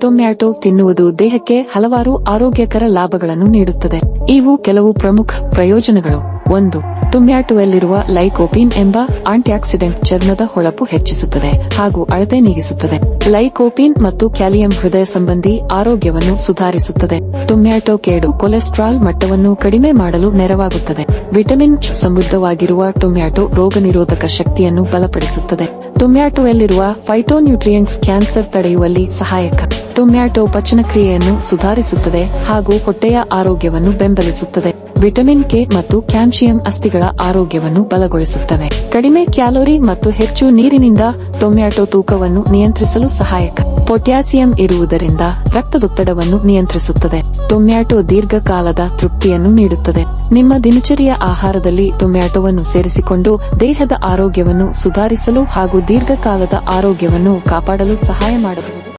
Tomato ತಿನ್ನುವುದು ದೇಹಕ್ಕೆ ಹಲವಾರು ಆರೋಗ್ಯಕರ ಲಾಭಗಳನ್ನು ನೀಡುತ್ತದೆ. ಇವು ಕೆಲವು ಪ್ರಮುಖ ಪ್ರಯೋಜನಗಳು. ಒಂದು, ಟೊಮ್ಯಾಟೊಯಲ್ಲಿರುವ ಲೈಕೋಪಿನ್ ಎಂಬ ಆಂಟಿಆಕ್ಸಿಡೆಂಟ್ ಚರ್ಮದ ಹೊಳಪು ಹೆಚ್ಚಿಸುತ್ತದೆ ಹಾಗೂ ಅಳತೆ ನೀಗಿಸುತ್ತದೆ. ಲೈಕೋಪಿನ್ ಮತ್ತು ಕ್ಯಾಲಿಯಂ ಹೃದಯ ಸಂಬಂಧಿ ಆರೋಗ್ಯವನ್ನು ಸುಧಾರಿಸುತ್ತದೆ. ಟೊಮ್ಯಾಟೊ ಕೇಡು ಕೊಲೆಸ್ಟ್ರಾಲ್ ಮಟ್ಟವನ್ನು ಕಡಿಮೆ ಮಾಡಲು ನೆರವಾಗುತ್ತದೆ. ವಿಟಮಿನ್ ಸಮೃದ್ಧವಾಗಿರುವ ಟೊಮ್ಯಾಟೊ ರೋಗನಿರೋಧಕ ಶಕ್ತಿಯನ್ನು ಬಲಪಡಿಸುತ್ತದೆ. ಟೊಮ್ಯಾಟೊಯಲ್ಲಿರುವ ಫೈಟೋನ್ಯೂಟ್ರಿಯೆಂಟ್ಸ್ ಕ್ಯಾನ್ಸರ್ ತಡೆಯುವಲ್ಲಿ ಸಹಾಯಕ. ಟೊಮ್ಯಾಟೊ ಪಚನಕ್ರಿಯೆಯನ್ನು ಸುಧಾರಿಸುತ್ತದೆ ಹಾಗೂ ಹೊಟ್ಟೆಯ ಆರೋಗ್ಯವನ್ನು ಬೆಂಬಲಿಸುತ್ತದೆ. ವಿಟಮಿನ್ ಕೆ ಮತ್ತು ಕ್ಯಾಲ್ಸಿಯಂ ಅಸ್ಥಿಗಳ ಆರೋಗ್ಯವನ್ನು ಬಲಗೊಳಿಸುತ್ತವೆ. ಕಡಿಮೆ ಕ್ಯಾಲೋರಿ ಮತ್ತು ಹೆಚ್ಚು ನೀರಿನಿಂದ ಟೊಮ್ಯಾಟೊ ತೂಕವನ್ನು ನಿಯಂತ್ರಿಸಲು ಸಹಾಯಕ. ಪೊಟ್ಯಾಸಿಯಂ ಇರುವುದರಿಂದ ರಕ್ತದೊತ್ತಡವನ್ನು ನಿಯಂತ್ರಿಸುತ್ತದೆ. ಟೊಮ್ಯಾಟೊ ದೀರ್ಘಕಾಲದ ತೃಪ್ತಿಯನ್ನು ನೀಡುತ್ತದೆ. ನಿಮ್ಮ ದಿನಚರಿಯ ಆಹಾರದಲ್ಲಿ ಟೊಮ್ಯಾಟೊವನ್ನು ಸೇರಿಸಿಕೊಂಡು ದೇಹದ ಆರೋಗ್ಯವನ್ನು ಸುಧಾರಿಸಲು ಹಾಗೂ ದೀರ್ಘಕಾಲದ ಆರೋಗ್ಯವನ್ನು ಕಾಪಾಡಲು ಸಹಾಯ ಮಾಡಬಹುದು.